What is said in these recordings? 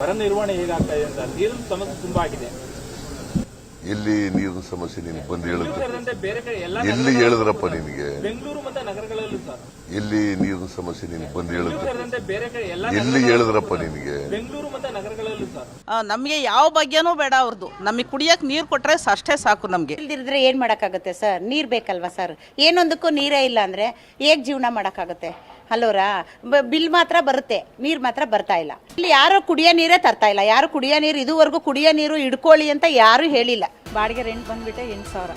ಬರ ನಿರ್ವಹಣೆ ಹೇಗಾಗ್ತಾ ಇದೆ ಅಂತ ನೀರಿನ ಸಮಸ್ಯೆ ತುಂಬಾ ಆಗಿದೆ ಎಲ್ಲಿ ನೀರಿನ ಸಮಸ್ಯೆ ನಿನಗೆ ಬಂದು ಹೇಳಿದ್ರು ಸೇರಿದಂತೆ ಬೇರೆ ಕಡೆ ಎಲ್ಲ ಎಲ್ಲಿ ಹೇಳಿದ್ರಪ್ಪ ನಿನಗೆ ಬೆಂಗಳೂರು ಮತ್ತೆ ನಗರಗಳಲ್ಲೂ ಸರ್ ಎಲ್ಲಿ ನೀರಿನ ಸಮಸ್ಯೆ ನಿನಗೆ ಬಂದು ಹೇಳಿದ್ರು ಸೇರಿದಂತೆ ಬೇರೆ ಕಡೆ ಎಲ್ಲ ಎಲ್ಲಿ ಹೇಳಿದ್ರಪ್ಪ ನಿನಗೆ ಬೆಂಗಳೂರು ಮತ್ತೆ ನಗರಗಳಲ್ಲೂ ಸರ್ ನಮಗೆ ಯಾವ ಬಗ್ಗೆನೂ ಬೇಡ ಅವ್ರದ್ದು ನಮಗೆ ಕುಡಿಯಕ್ಕೆ ನೀರು ಕೊಟ್ಟರೆ ಅಷ್ಟೇ ಸಾಕು ನಮಗೆ. ಇಲ್ದಿದ್ರೆ ಏನು ಮಾಡೋಕ್ಕಾಗುತ್ತೆ ಸರ್? ನೀರು ಬೇಕಲ್ವಾ ಸರ್? ಏನೊಂದಕ್ಕೂ ನೀರೇ ಇಲ್ಲ ಅಂದರೆ ಹೇಗೆ ಜೀವನ ಮಾಡೋಕ್ಕಾಗುತ್ತೆ? ಅಲ್ಲೋರಾ ಬಿಲ್ ಮಾತ್ರ ಬರುತ್ತೆ. ನೀರು ಮಾತ್ರ ಬರ್ತಾ ಇಲ್ಲ. ಇಲ್ಲಿ ಯಾರು ಕುಡಿಯೋ ನೀರೇ ತರ್ತಾ ಇಲ್ಲ. ಯಾರು ಕುಡಿಯೋ ನೀರು ಇದುವರೆಗೂ ಕುಡಿಯೋ ನೀರು ಇಡ್ಕೊಳ್ಳಿ ಅಂತ ಯಾರೂ ಹೇಳಿಲ್ಲ. ಬಾಡಿಗೆ ರೆಂಟ್ ಬಂದುಬಿಟ್ಟೆ ಎಂಟು ಸಾವಿರ.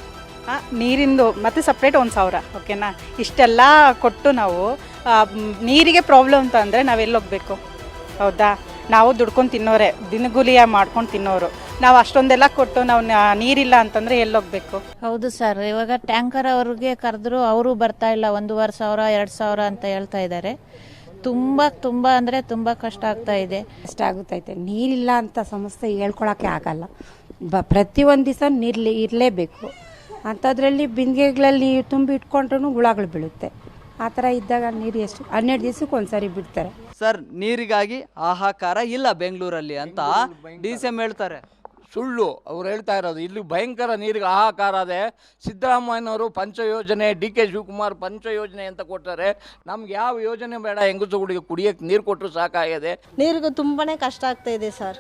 ಹಾಂ ನೀರಿಂದು ಮತ್ತು ಸಪ್ರೇಟ್ ಒಂದು ಸಾವಿರ ಓಕೆನಾ ಇಷ್ಟೆಲ್ಲ ಕೊಟ್ಟು ನಾವು ನೀರಿಗೆ ಪ್ರಾಬ್ಲಮ್ ಅಂತ ಅಂದರೆ ನಾವೆಲ್ಲಿ ಹೋಗ್ಬೇಕು? ಹೌದಾ? ನಾವು ದುಡ್ಕೊಂಡು ತಿನ್ನೋರೆ ದಿನಗೂಲಿಯ ಮಾಡ್ಕೊಂಡು ತಿನ್ನೋರು. ನಾವು ಅಷ್ಟೊಂದೆಲ್ಲ ಕೊಟ್ಟು ನಾವು ನ- ನೀರಿಲ್ಲ ಅಂತಂದ್ರೆ ಎಲ್ಲೋಗ್ಬೇಕು. ಹೌದು ಸರ್ ಇವಾಗ ಟ್ಯಾಂಕರ್ ಅವ್ರಿಗೆ ಕರೆದ್ರು ಅವರು ಬರ್ತಾ ಇಲ್ಲ ಒಂದೂವರೆ ಸಾವಿರ ಎರಡು ಸಾವಿರ ಅಂತ ಹೇಳ್ತಾ ಇದ್ದಾರೆ ತುಂಬ ತುಂಬ ಅಂದರೆ ತುಂಬ ಕಷ್ಟ ಆಗ್ತಾ ಇದೆ. ಕಷ್ಟ ಆಗುತ್ತೈತೆ ನೀರಿಲ್ಲ ಅಂತ ಸಮಸ್ಯೆ ಹೇಳ್ಕೊಳಕ್ಕೆ ಆಗಲ್ಲ. ಬ ಪ್ರತಿಯೊಂದು ದಿವಸ ನೀರ್ಲಿ ಇರಲೇಬೇಕು. ಅಂಥದ್ರಲ್ಲಿ ಬಿಂದಿಗೆಗಳಲ್ಲಿ ತುಂಬಿ ಇಟ್ಕೊಂಡ್ರೂ ಹುಳಗಳು ಬೀಳುತ್ತೆ. ಆ ಥರ ಇದ್ದಾಗ ನೀರು ಎಷ್ಟು ಹನ್ನೆರಡು ದಿವ್ಸಕ್ಕೆ ಸಾರಿ ಬಿಡ್ತಾರೆ. ಸರ್ ನೀರಿಗಾಗಿ ಹಾಹಾಕಾರ ಇಲ್ಲ ಬೆಂಗಳೂರಲ್ಲಿ ಅಂತ ಡಿ ಸಿ ಎಂ ಹೇಳ್ತಾರೆ. ಸುಳ್ಳು ಅವ್ರು ಹೇಳ್ತಾ ಇರೋದು. ಇಲ್ಲಿ ಭಯಂಕರ ನೀರಿಗೆ ಹಾಹಾಕಾರ ಅದೇ. ಸಿದ್ದರಾಮಯ್ಯನವರು ಪಂಚ ಯೋಜನೆ ಡಿ ಕೆ ಶಿವಕುಮಾರ್ ಪಂಚ ಯೋಜನೆ ಅಂತ ಕೊಟ್ಟರೆ. ನಮ್ಗೆ ಯಾವ ಯೋಜನೆ ಬೇಡ ಹೆಂಗಸುಗಳಿಗೆ ಕುಡಿಯೋಕ್ಕೆ ನೀರು ಕೊಟ್ಟರು ಸಾಕಾಗಿದೆ. ನೀರಿಗೂ ತುಂಬಾ ಕಷ್ಟ ಆಗ್ತಾ ಇದೆ ಸರ್.